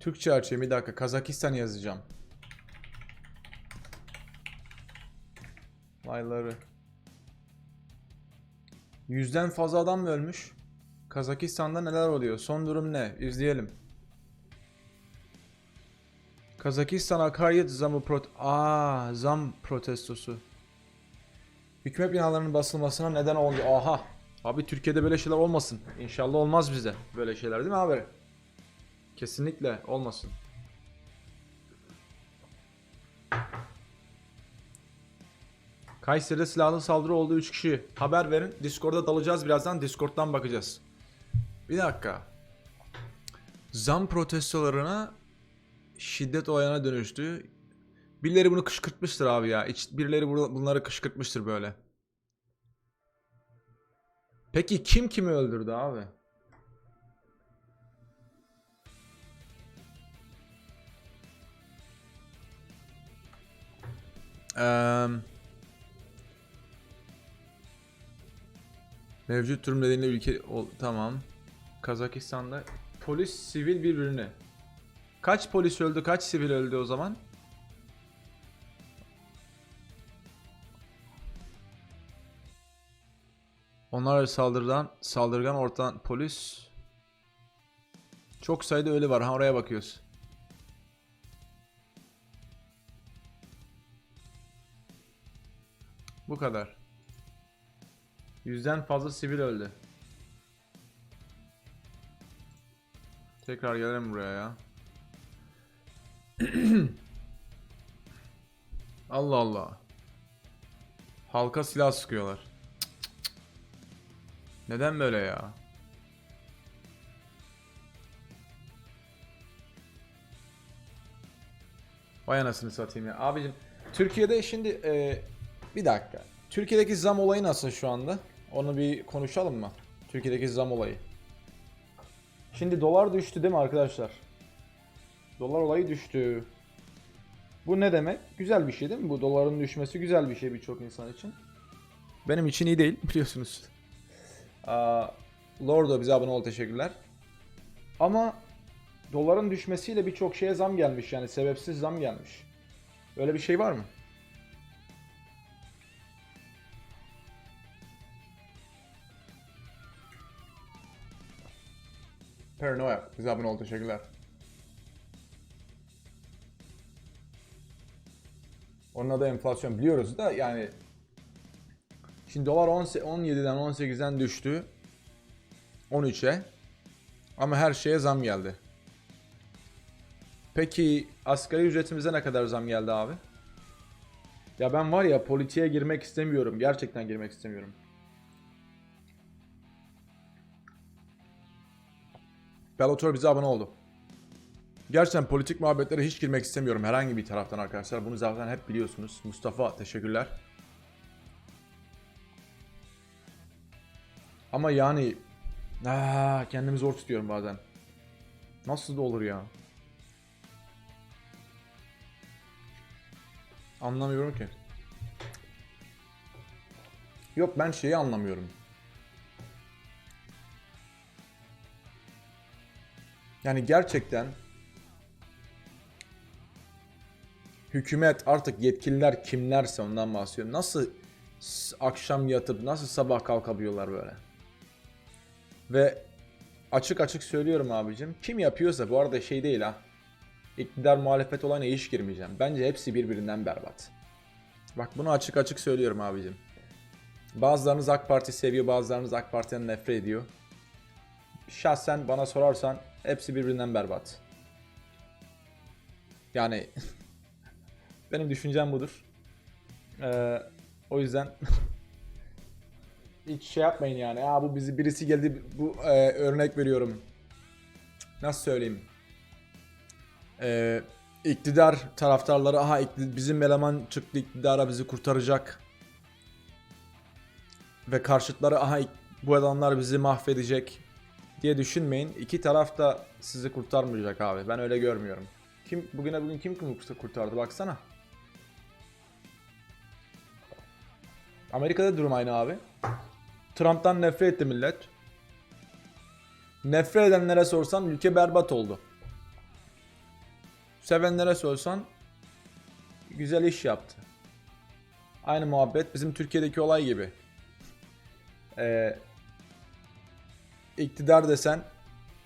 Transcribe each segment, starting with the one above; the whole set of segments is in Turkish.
Türkçe açayım bir dakika. Kazakistan yazacağım. Olayları. Yüzden fazla adam mı ölmüş? Kazakistan'da neler oluyor? Son durum ne? İzleyelim. Kazakistan akaryat zamı prot Aa, zam protestosu. Hükümet binalarının basılmasına neden oldu. Aha. Abi Türkiye'de böyle şeyler olmasın. İnşallah olmaz bize böyle şeyler değil mi abi? Kesinlikle olmasın. Kayseri'de silahlı saldırı oldu 3 kişi. Haber verin. Discord'a dalacağız birazdan. Discord'dan bakacağız. Bir dakika. Zam protestolarına şiddet olayına dönüştü. Birileri bunu kışkırtmıştır abi ya. Birileri bu- bunları kışkırtmıştır böyle. Peki kim kimi öldürdü abi? Eee Mevcut durum nedeniyle ülke ol- tamam. Kazakistan'da polis sivil birbirini. Kaç polis öldü, kaç sivil öldü o zaman? Onlar saldırıdan saldırgan ortadan polis çok sayıda ölü var. Ha oraya bakıyoruz. Bu kadar. Yüzden fazla sivil öldü. Tekrar gelelim buraya ya. Allah Allah. Halka silah sıkıyorlar. Neden böyle ya? Vay anasını satayım ya. Abicim Türkiye'de şimdi e, bir dakika. Türkiye'deki zam olayı nasıl şu anda? Onu bir konuşalım mı? Türkiye'deki zam olayı. Şimdi dolar düştü değil mi arkadaşlar? Dolar olayı düştü. Bu ne demek? Güzel bir şey değil mi? Bu doların düşmesi güzel bir şey birçok insan için. Benim için iyi değil biliyorsunuz. Aa, Lordo bize abone ol teşekkürler. Ama doların düşmesiyle birçok şeye zam gelmiş yani sebepsiz zam gelmiş. Öyle bir şey var mı? Paranoia. Bize abone ol. Teşekkürler. Onun adı enflasyon biliyoruz da yani Şimdi dolar 10 17'den 18'den düştü 13'e ama her şeye zam geldi. Peki asgari ücretimize ne kadar zam geldi abi? Ya ben var ya politiğe girmek istemiyorum. Gerçekten girmek istemiyorum. Bellator bize abone oldu. Gerçekten politik muhabbetlere hiç girmek istemiyorum herhangi bir taraftan arkadaşlar. Bunu zaten hep biliyorsunuz. Mustafa teşekkürler. Ama yani aa, kendimi zor tutuyorum bazen. Nasıl da olur ya? Anlamıyorum ki. Yok ben şeyi anlamıyorum. Yani gerçekten hükümet artık yetkililer kimlerse ondan bahsediyorum. Nasıl akşam yatıp nasıl sabah kalkabiliyorlar böyle? Ve açık açık söylüyorum abicim. Kim yapıyorsa bu arada şey değil ha. İktidar muhalefet olayına hiç girmeyeceğim. Bence hepsi birbirinden berbat. Bak bunu açık açık söylüyorum abicim. Bazılarınız AK Parti seviyor, bazılarınız AK Parti'den nefret ediyor. Şahsen bana sorarsan hepsi birbirinden berbat. Yani benim düşüncem budur. Ee, o yüzden hiç şey yapmayın yani. Ya bu bizi birisi geldi bu e, örnek veriyorum. Nasıl söyleyeyim? Ee, iktidar taraftarları aha bizim eleman çıktı iktidara bizi kurtaracak. Ve karşıtları aha bu adamlar bizi mahvedecek diye düşünmeyin. İki taraf da sizi kurtarmayacak abi. Ben öyle görmüyorum. Kim bugüne bugün kim kimi kurtardı baksana. Amerika'da durum aynı abi. Trump'tan nefret etti millet. Nefret edenlere sorsan ülke berbat oldu. Sevenlere sorsan güzel iş yaptı. Aynı muhabbet bizim Türkiye'deki olay gibi. Ee, iktidar desen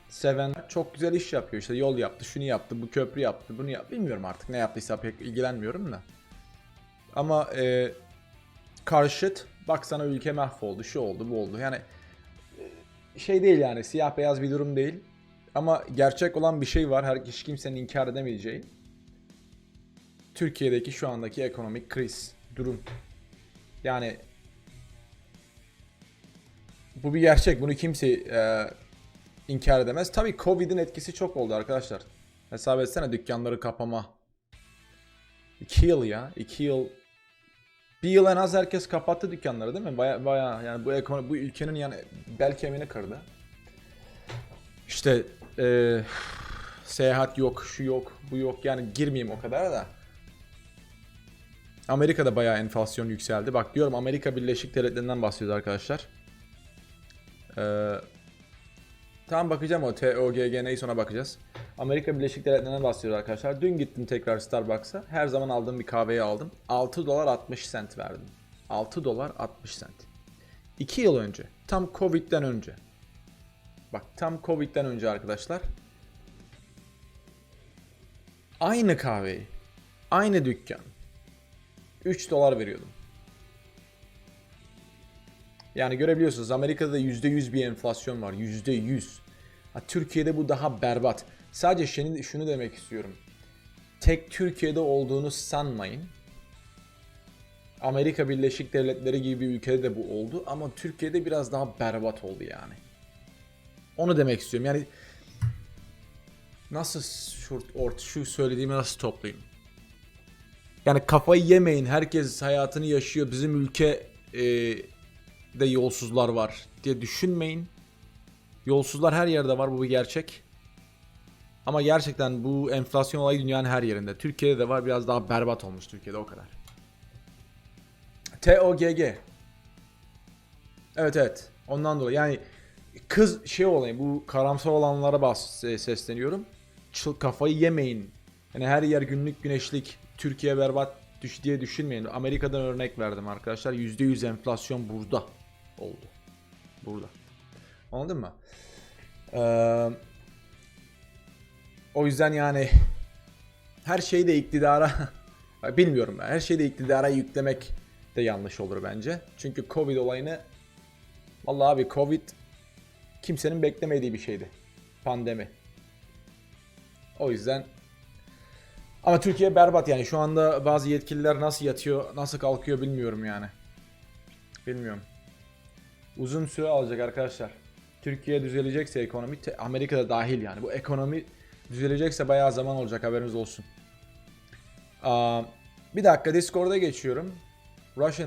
seven çok güzel iş yapıyor. İşte yol yaptı, şunu yaptı, bu köprü yaptı, bunu yaptı. Bilmiyorum artık ne yaptıysa pek ilgilenmiyorum da. Ama e, karşıt baksana ülke mahvoldu, şu oldu, bu oldu. Yani e, şey değil yani siyah beyaz bir durum değil. Ama gerçek olan bir şey var. Her hiç kimsenin inkar edemeyeceği. Türkiye'deki şu andaki ekonomik kriz, durum. Yani bu bir gerçek. Bunu kimse e, inkar edemez. Tabii Covid'in etkisi çok oldu arkadaşlar. Hesap etsene dükkanları kapama. 2 yıl ya. 2 yıl. Bir yıl en az herkes kapattı dükkanları değil mi? Baya baya yani bu ekonomi bu ülkenin yani bel kemiğini kırdı. İşte e, seyahat yok, şu yok, bu yok. Yani girmeyeyim o kadar da. Amerika'da bayağı enflasyon yükseldi. Bak diyorum Amerika Birleşik Devletleri'nden bahsediyoruz arkadaşlar. Ee, tamam bakacağım o TOGG neyse ona bakacağız. Amerika Birleşik Devletleri'nden bahsediyoruz arkadaşlar. Dün gittim tekrar Starbucks'a. Her zaman aldığım bir kahveyi aldım. 6 dolar 60 sent verdim. 6 dolar 60 sent. 2 yıl önce. Tam Covid'den önce. Bak tam Covid'den önce arkadaşlar. Aynı kahveyi. Aynı dükkan. 3 dolar veriyordum. Yani görebiliyorsunuz Amerika'da da %100 bir enflasyon var. %100. Ha, Türkiye'de bu daha berbat. Sadece şunu, şunu demek istiyorum. Tek Türkiye'de olduğunu sanmayın. Amerika Birleşik Devletleri gibi bir ülkede de bu oldu ama Türkiye'de biraz daha berbat oldu yani. Onu demek istiyorum. Yani nasıl şu, ort, şu söylediğimi nasıl toplayayım? Yani kafayı yemeyin. Herkes hayatını yaşıyor. Bizim ülke e, de yolsuzlar var diye düşünmeyin. Yolsuzlar her yerde var bu bir gerçek. Ama gerçekten bu enflasyon olayı dünyanın her yerinde. Türkiye'de de var biraz daha berbat olmuş Türkiye'de o kadar. TOGG. Evet evet. Ondan dolayı yani kız şey olayı bu karamsar olanlara bas e, sesleniyorum. Çıl, kafayı yemeyin. Yani her yer günlük güneşlik. Türkiye berbat diye düşünmeyin. Amerika'dan örnek verdim arkadaşlar. %100 enflasyon burada oldu. Burada. Anladın mı? Ee, o yüzden yani her şeyi de iktidara bilmiyorum ben. Her şeyi de iktidara yüklemek de yanlış olur bence. Çünkü Covid olayını vallahi abi Covid kimsenin beklemediği bir şeydi. Pandemi. O yüzden ama Türkiye berbat yani şu anda bazı yetkililer nasıl yatıyor, nasıl kalkıyor bilmiyorum yani. Bilmiyorum. Uzun süre alacak arkadaşlar. Türkiye düzelecekse ekonomi, Amerika'da dahil yani. Bu ekonomi düzelecekse bayağı zaman olacak haberiniz olsun. Bir dakika Discord'a geçiyorum. Russian